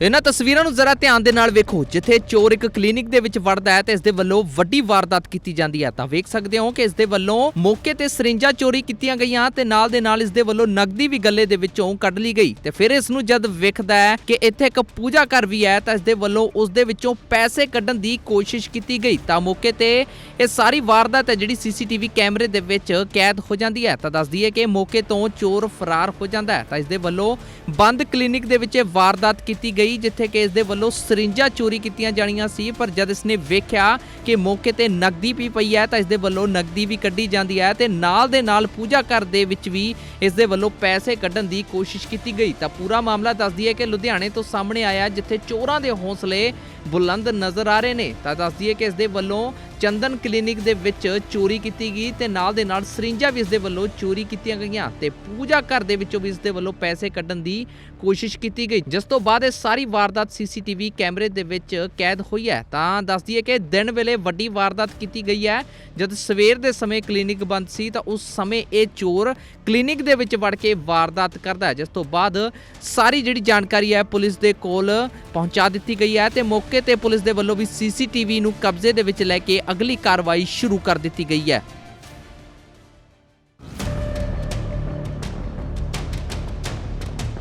ਇਹਨਾਂ ਤਸਵੀਰਾਂ ਨੂੰ ਜ਼ਰਾ ਧਿਆਨ ਦੇ ਨਾਲ ਵੇਖੋ, ਜਿੱਥੇ ਚੋਰ ਇੱਕ ਕਲੀਨਿਕ ਦੇ ਵਿੱਚ ਵੜਦਾ ਹੈ ਤੇ ਇਸ ਦੇ ਵੱਲੋਂ ਵੱਡੀ ਵਾਰਦਾਤ ਕੀਤੀ ਜਾਂਦੀ ਹੈ। ਤਾਂ ਵੇਖ ਸਕਦੇ ਹੋ ਕਿ ਇਸ ਦੇ ਵੱਲੋਂ ਮੌਕੇ ਤੇ ਸਰਿੰਜਾਂ ਚੋਰੀ ਕੀਤੀਆਂ ਗਈਆਂ ਤੇ ਨਾਲ ਦੇ ਨਾਲ ਇਸ ਦੇ ਵੱਲੋਂ ਨਕਦੀ ਵੀ ਗੱਲੇ ਦੇ ਵਿੱਚੋਂ ਕੱਢ ਲਈ ਗਈ। ਤੇ ਫਿਰ ਇਸ ਨੂੰ ਜਦ ਵੇਖਦਾ ਹੈ ਕਿ ਇੱਥੇ ਇੱਕ ਪੂਜਾ ਘਰ ਵੀ ਹੈ, ਤਾਂ ਇਸ ਦੇ ਵੱਲੋਂ ਉਸ ਦੇ ਵਿੱਚੋਂ ਪੈਸੇ ਕੱਢਣ ਦੀ ਕੋਸ਼ਿਸ਼ ਕੀਤੀ ਗਈ। ਤਾਂ ਮੌਕੇ ਤੇ ਇਹ ਸਾਰੀ ਵਾਰਦਾਤ ਹੈ ਜਿਹੜੀ ਸੀਸੀਟੀਵੀ ਕੈਮਰੇ ਦੇ ਵਿੱਚ ਕੈਦ ਹੋ ਜਾਂਦੀ ਹੈ। ਤਾਂ ਦੱਸਦੀ ਹੈ ਕਿ ਮੌਕੇ ਤੋਂ ਚੋਰ ਫਰਾਰ ਹੋ ਜਾਂਦਾ ਹੈ। ਤਾਂ ਇਸ ਦੇ ਵੱਲੋਂ ਬੰਦ ਕਲੀਨਿਕ ਦੇ ਵਿੱਚ ਇਹ ਵਾਰਦਾਤ ਕੀਤੀ ਗਈ ਜਿੱਥੇ ਕਿ ਇਸ ਦੇ ਵੱਲੋਂ ਸਰਿੰਜਾਂ ਚੋਰੀ ਕੀਤੀਆਂ ਜਾਣੀਆਂ ਸੀ, ਪਰ ਜਦ ਇਸਨੇ ਵੇਖਿਆ ਕਿ ਮੌਕੇ ਤੇ ਨਕਦੀ ਵੀ ਪਈ ਹੈ, ਤਾਂ ਇਸ ਦੇ ਵੱਲੋਂ ਨਕਦੀ ਵੀ ਕੱਢੀ ਜਾਂਦੀ ਹੈ ਤੇ ਨਾਲ ਦੇ ਨਾਲ ਪੂਜਾ ਘਰ ਦੇ ਵਿੱਚ ਵੀ ਇਸ ਦੇ ਵੱਲੋਂ ਪੈਸੇ ਕੱਢਣ ਦੀ ਕੋਸ਼ਿਸ਼ ਕੀਤੀ ਗਈ। ਤਾਂ ਪੂਰਾ ਮਾਮਲਾ ਦੱਸਦੀ ਹੈ ਕਿ ਲੁਧਿਆਣੇ ਤੋਂ ਸਾਹਮਣੇ ਆਇਆ, ਜਿੱਥੇ ਚੋਰਾਂ ਦੇ ਹੌਸਲੇ ਬੁਲੰਦ ਨਜ਼ਰ ਆ ਰਹੇ ਨੇ। ਤਾਂ ਦੱਸਦੀ ਹੈ ਕਿ ਇਸ ਦੇ ਵੱਲੋਂ ਚੰਦਨ ਕਲੀਨਿਕ ਦੇ ਵਿੱਚ ਚੋਰੀ ਕੀਤੀ ਗਈ ਤੇ ਨਾਲ ਦੇ ਨਾਲ ਸਰਿੰਜਾਂ ਵੀ ਇਸ ਦੇ ਵੱਲੋਂ ਚੋਰੀ ਕੀਤੀਆਂ ਗਈਆਂ ਤੇ ਪੂਜਾ ਘਰ ਦੇ ਵਿੱਚੋਂ ਵੀ ਇਸ ਦੇ ਵੱਲੋਂ ਪੈਸੇ ਕੱਢਣ ਦੀ ਕੋਸ਼ਿਸ਼ ਕੀਤੀ ਗਈ। ਜਿਸ ਤੋਂ ਬਾਅਦ ਇਹ ਸਾਰੀ ਵਾਰਦਾਤ ਸੀਸੀਟੀਵੀ ਕੈਮਰੇ ਦੇ ਵਿੱਚ ਕੈਦ ਹੋਈ ਹੈ। ਤਾਂ ਦੱਸਦੀ ਹੈ ਕਿ ਦਿਨ ਵੇਲੇ ਵੱਡੀ ਵਾਰਦਾਤ ਕੀਤੀ ਗਈ ਹੈ। ਜਦ ਸਵੇਰ ਦੇ ਸਮੇਂ ਕਲੀਨਿਕ ਬੰਦ ਸੀ ਤਾਂ ਉਸ ਸਮੇਂ ਇਹ ਚੋਰ ਕਲੀਨਿਕ ਦੇ ਵਿੱਚ ਵੜ ਕੇ ਵਾਰਦਾਤ ਕਰਦਾ ਹੈ। ਜਿਸ ਤੋਂ ਬਾਅਦ ਸਾਰੀ ਜਿਹੜੀ ਜਾਣਕਾਰੀ ਹੈ ਪੁਲਿਸ ਦੇ ਕੋਲ ਪਹੁੰਚਾ ਦਿੱਤੀ ਗਈ ਹੈ ਤੇ ਮੌਕੇ ਤੇ ਪੁਲਿਸ ਦੇ ਵੱਲੋਂ ਵੀ ਸੀਸੀਟੀਵੀ ਨੂੰ ਕਬਜ਼ੇ ਦੇ ਵਿੱਚ ਲੈ ਕੇ ਅਗਲੀ ਕਾਰਵਾਈ ਸ਼ੁਰੂ ਕਰ ਦਿੱਤੀ ਗਈ ਹੈ।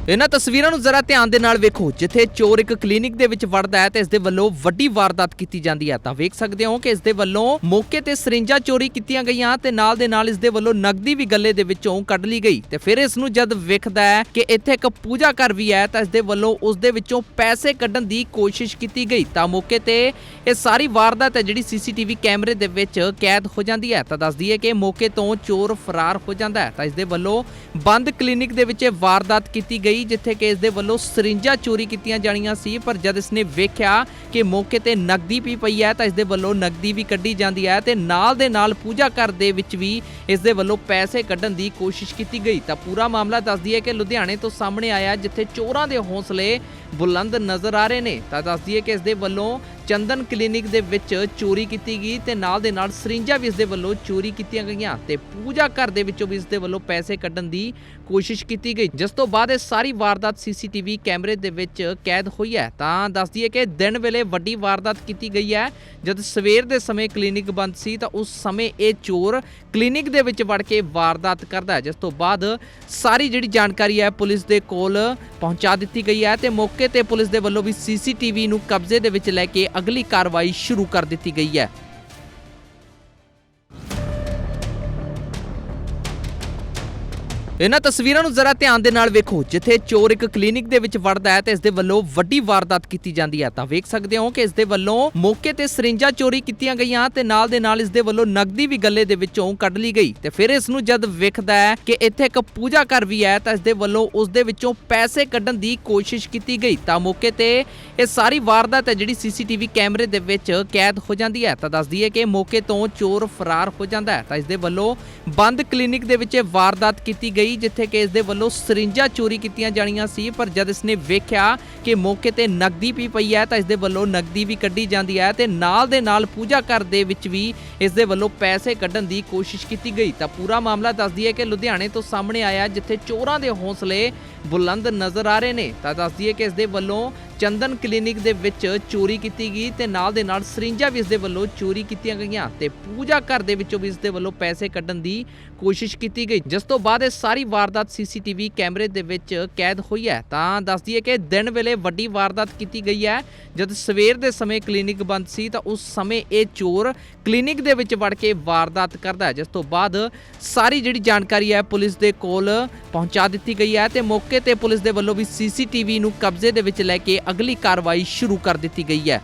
ਇਹਨਾਂ ਤਸਵੀਰਾਂ ਨੂੰ ਜ਼ਰਾ ਧਿਆਨ ਦੇ ਨਾਲ ਵੇਖੋ, ਜਿੱਥੇ ਚੋਰ ਇੱਕ ਕਲੀਨਿਕ ਦੇ ਵਿੱਚ ਵੜਦਾ ਹੈ ਤੇ ਇਸ ਦੇ ਵੱਲੋਂ ਵੱਡੀ ਵਾਰਦਾਤ ਕੀਤੀ ਜਾਂਦੀ ਹੈ। ਤਾਂ ਵੇਖ ਸਕਦੇ ਹੋ ਕਿ ਇਸ ਦੇ ਵੱਲੋਂ ਮੌਕੇ ਤੇ ਸਰਿੰਜਾਂ ਚੋਰੀ ਕੀਤੀਆਂ ਗਈਆਂ ਤੇ ਨਾਲ ਦੇ ਨਾਲ ਇਸ ਦੇ ਵੱਲੋਂ ਨਕਦੀ ਵੀ ਗੱਲੇ ਦੇ ਵਿੱਚੋਂ ਕੱਢ ਲਈ ਗਈ। ਤੇ ਫਿਰ ਇਸ ਨੂੰ ਜਦ ਵੇਖਦਾ ਹੈ ਕਿ ਇੱਥੇ ਇੱਕ ਪੂਜਾ ਘਰ ਵੀ ਹੈ, ਤਾਂ ਇਸ ਦੇ ਵੱਲੋਂ ਉਸ ਦੇ ਵਿੱਚੋਂ ਪੈਸੇ ਕੱਢਣ ਦੀ ਕੋਸ਼ਿਸ਼ ਕੀਤੀ ਗਈ। ਤਾਂ ਮੌਕੇ ਤੇ ਇਹ ਸਾਰੀ ਵਾਰਦਾਤ ਹੈ ਜਿਹੜੀ ਸੀਸੀਟੀਵੀ ਕੈਮਰੇ ਦੇ ਵਿੱਚ ਕੈਦ ਹੋ ਜਾਂਦੀ ਹੈ। ਤਾਂ ਦੱਸਦੀ ਹੈ ਕਿ ਮੌਕੇ ਤੋਂ ਚੋਰ ਫਰਾਰ ਹੋ ਜਾਂਦਾ ਹੈ। ਤਾਂ ਇਸ ਦੇ ਵੱਲੋਂ ਬੰਦ ਕਲੀਨਿਕ ਦੇ ਵਿੱਚ ਇਹ ਵਾਰਦਾਤ ਕੀਤੀ ਗਈ ਜਿੱਥੇ ਕਿ ਇਸ ਦੇ ਵੱਲੋਂ ਸਰਿੰਜਾਂ ਚੋਰੀ ਕੀਤੀਆਂ ਜਾਣੀਆਂ ਸੀ, ਪਰ ਜਦ ਇਸਨੇ ਵੇਖਿਆ ਕਿ ਮੌਕੇ ਤੇ ਨਕਦੀ ਵੀ ਪਈ ਹੈ, ਤਾਂ ਇਸ ਦੇ ਵੱਲੋਂ ਨਕਦੀ ਵੀ ਕੱਢੀ ਜਾਂਦੀ ਹੈ ਤੇ ਨਾਲ ਦੇ ਨਾਲ ਪੂਜਾ ਘਰ ਦੇ ਵਿੱਚ ਵੀ ਇਸ ਦੇ ਵੱਲੋਂ ਪੈਸੇ ਕੱਢਣ ਦੀ ਕੋਸ਼ਿਸ਼ ਕੀਤੀ ਗਈ। ਤਾਂ ਪੂਰਾ ਮਾਮਲਾ ਦੱਸਦੀ ਹੈ ਕਿ ਲੁਧਿਆਣੇ ਤੋਂ ਸਾਹਮਣੇ ਆਇਆ, ਜਿੱਥੇ ਚੋਰਾਂ ਦੇ ਹੌਸਲੇ ਬੁਲੰਦ ਨਜ਼ਰ ਆ ਰਹੇ ਨੇ। ਤਾਂ ਦੱਸਦੀ ਹੈ ਕਿ ਇਸ ਦੇ ਵੱਲੋਂ ਚੰਦਨ ਕਲੀਨਿਕ ਦੇ ਵਿੱਚ ਚੋਰੀ ਕੀਤੀ ਗਈ ਤੇ ਨਾਲ ਦੇ ਨਾਲ ਸਰਿੰਜਾਂ ਵੀ ਇਸ ਦੇ ਵੱਲੋਂ ਚੋਰੀ ਕੀਤੀਆਂ ਗਈਆਂ ਤੇ ਪੂਜਾ ਘਰ ਦੇ ਵਿੱਚੋਂ ਵੀ ਇਸ ਦੇ ਵੱਲੋਂ ਪੈਸੇ ਕੱਢਣ ਦੀ ਕੋਸ਼ਿਸ਼ ਕੀਤੀ ਗਈ। ਜਿਸ ਤੋਂ ਬਾਅਦ ਇਹ ਸਾਰੀ ਵਾਰਦਾਤ ਸੀਸੀਟੀਵੀ ਕੈਮਰੇ ਦੇ ਵਿੱਚ ਕੈਦ ਹੋਈ ਹੈ। ਤਾਂ ਦੱਸਦੀ ਹੈ ਕਿ ਦਿਨ ਵੇਲੇ ਵੱਡੀ ਵਾਰਦਾਤ ਕੀਤੀ ਗਈ ਹੈ। ਜਦ ਸਵੇਰ ਦੇ ਸਮੇਂ ਕਲੀਨਿਕ ਬੰਦ ਸੀ ਤਾਂ ਉਸ ਸਮੇਂ ਇਹ ਚੋਰ ਕਲੀਨਿਕ ਦੇ ਵਿੱਚ ਵੜ ਕੇ ਵਾਰਦਾਤ ਕਰਦਾ ਹੈ। ਜਿਸ ਤੋਂ ਬਾਅਦ ਸਾਰੀ ਜਿਹੜੀ ਜਾਣਕਾਰੀ ਹੈ ਪੁਲਿਸ ਦੇ ਕੋਲ ਪਹੁੰਚਾ ਦਿੱਤੀ ਗਈ ਹੈ ਤੇ ਮੌਕੇ ਤੇ ਪੁਲਿਸ ਦੇ ਵੱਲੋਂ ਵੀ ਸੀਸੀਟੀਵੀ ਨੂੰ ਕਬਜ਼ੇ ਦੇ ਵਿੱਚ ਲੈ ਕੇ ਅਗਲੀ ਕਾਰਵਾਈ ਸ਼ੁਰੂ ਕਰ ਦਿੱਤੀ ਗਈ ਹੈ। ਇਹਨਾਂ ਤਸਵੀਰਾਂ ਨੂੰ ਜ਼ਰਾ ਧਿਆਨ ਦੇ ਨਾਲ ਵੇਖੋ, ਜਿੱਥੇ ਚੋਰ ਇੱਕ ਕਲੀਨਿਕ ਦੇ ਵਿੱਚ ਵੜਦਾ ਹੈ ਤੇ ਇਸ ਦੇ ਵੱਲੋਂ ਵੱਡੀ ਵਾਰਦਾਤ ਕੀਤੀ ਜਾਂਦੀ ਹੈ। ਤਾਂ ਵੇਖ ਸਕਦੇ ਹੋ ਕਿ ਇਸ ਦੇ ਵੱਲੋਂ ਮੌਕੇ ਤੇ ਸਰਿੰਜਾਂ ਚੋਰੀ ਕੀਤੀਆਂ ਗਈਆਂ ਤੇ ਨਾਲ ਦੇ ਨਾਲ ਇਸ ਦੇ ਵੱਲੋਂ ਨਕਦੀ ਵੀ ਗੱਲੇ ਦੇ ਵਿੱਚੋਂ ਕੱਢ ਲਈ ਗਈ। ਤੇ ਫਿਰ ਇਸ ਨੂੰ ਜਦ ਵੇਖਦਾ ਹੈ ਕਿ ਇੱਥੇ ਇੱਕ ਪੂਜਾ ਘਰ ਵੀ ਹੈ, ਤਾਂ ਇਸ ਦੇ ਵੱਲੋਂ ਉਸ ਦੇ ਵਿੱਚੋਂ ਪੈਸੇ ਕੱਢਣ ਦੀ ਕੋਸ਼ਿਸ਼ ਕੀਤੀ ਗਈ। ਤਾਂ ਮੌਕੇ ਤੇ ਇਹ ਸਾਰੀ ਵਾਰਦਾਤ ਹੈ ਜਿਹੜੀ ਸੀਸੀਟੀਵੀ ਕੈਮਰੇ ਦੇ ਵਿੱਚ ਕੈਦ ਹੋ ਜਾਂਦੀ ਹੈ। ਤਾਂ ਦੱਸਦੀ ਹੈ ਕਿ ਮੌਕੇ ਤੋਂ ਚੋਰ ਫਰਾਰ ਹੋ ਜਾਂਦਾ ਹੈ। ਤਾਂ ਇਸ ਦੇ ਵੱਲੋਂ ਬੰਦ ਕਲੀਨਿਕ ਦੇ ਵਿੱਚ ਇਹ ਵਾਰਦਾਤ ਕੀਤੀ ਗਈ ਜਿੱਥੇ ਕਿ ਇਸ ਦੇ ਵੱਲੋਂ ਸਰਿੰਜਾਂ ਚੋਰੀ ਕੀਤੀਆਂ ਜਾਣੀਆਂ ਸੀ, ਪਰ ਜਦ ਇਸਨੇ ਵੇਖਿਆ ਕਿ ਮੌਕੇ ਤੇ ਨਕਦੀ ਵੀ ਪਈ ਹੈ, ਤਾਂ ਇਸ ਦੇ ਵੱਲੋਂ ਨਕਦੀ ਵੀ ਕੱਢੀ ਜਾਂਦੀ ਹੈ ਤੇ ਨਾਲ ਦੇ ਨਾਲ ਪੂਜਾ ਘਰ ਦੇ ਵਿੱਚ ਵੀ ਇਸ ਦੇ ਵੱਲੋਂ ਪੈਸੇ ਕੱਢਣ ਦੀ ਕੋਸ਼ਿਸ਼ ਕੀਤੀ ਗਈ। ਤਾਂ ਪੂਰਾ ਮਾਮਲਾ ਦੱਸਦੀ ਹੈ ਕਿ ਲੁਧਿਆਣੇ ਤੋਂ ਸਾਹਮਣੇ ਆਇਆ, ਜਿੱਥੇ ਚੋਰਾਂ ਦੇ ਹੌਸਲੇ ਬੁਲੰਦ ਨਜ਼ਰ ਆ ਰਹੇ ਨੇ। ਤਾਂ ਦੱਸਦੀਏ ਕਿ ਇਸ ਦੇ ਵੱਲੋਂ ਚੰਦਨ ਕਲੀਨਿਕ ਦੇ ਵਿੱਚ ਚੋਰੀ ਕੀਤੀ ਗਈ ਤੇ ਨਾਲ ਦੇ ਨਾਲ ਸਰਿੰਜਾਂ ਵੀ ਇਸ ਦੇ ਵੱਲੋਂ ਚੋਰੀ ਕੀਤੀਆਂ ਗਈਆਂ ਤੇ ਪੂਜਾ ਘਰ ਦੇ ਵਿੱਚੋਂ ਵੀ ਇਸ ਦੇ ਵੱਲੋਂ ਪੈਸੇ ਕੱਢਣ ਦੀ ਕੋਸ਼ਿਸ਼ ਕੀਤੀ ਗਈ। ਜਿਸ ਤੋਂ ਬਾਅਦ ਇਹ ਸਾਰੀ ਵਾਰਦਾਤ ਸੀਸੀਟੀਵੀ ਕੈਮਰੇ ਦੇ ਵਿੱਚ ਕੈਦ ਹੋਈ ਹੈ। ਤਾਂ ਦੱਸਦੀ ਹੈ ਕਿ ਦਿਨ ਵੇਲੇ ਵੱਡੀ ਵਾਰਦਾਤ ਕੀਤੀ ਗਈ ਹੈ। ਜਦ ਸਵੇਰ ਦੇ ਸਮੇਂ ਕਲੀਨਿਕ ਬੰਦ ਸੀ ਤਾਂ ਉਸ ਸਮੇਂ ਇਹ ਚੋਰ ਕਲੀਨਿਕ ਦੇ ਵਿੱਚ ਵੜ ਕੇ ਵਾਰਦਾਤ ਕਰਦਾ ਹੈ। ਜਿਸ ਤੋਂ ਬਾਅਦ ਸਾਰੀ ਜਿਹੜੀ ਜਾਣਕਾਰੀ ਹੈ ਪੁਲਿਸ ਦੇ ਕੋਲ ਪਹੁੰਚਾ ਦਿੱਤੀ ਗਈ ਹੈ ਤੇ ਮੌਕੇ ਤੇ ਪੁਲਿਸ ਦੇ ਵੱਲੋਂ ਵੀ ਸੀਸੀਟੀਵੀ ਨੂੰ ਕਬਜ਼ੇ ਦੇ ਵਿੱਚ ਲੈ ਕੇ ਅਗਲੀ ਕਾਰਵਾਈ ਸ਼ੁਰੂ ਕਰ ਦਿੱਤੀ ਗਈ ਹੈ।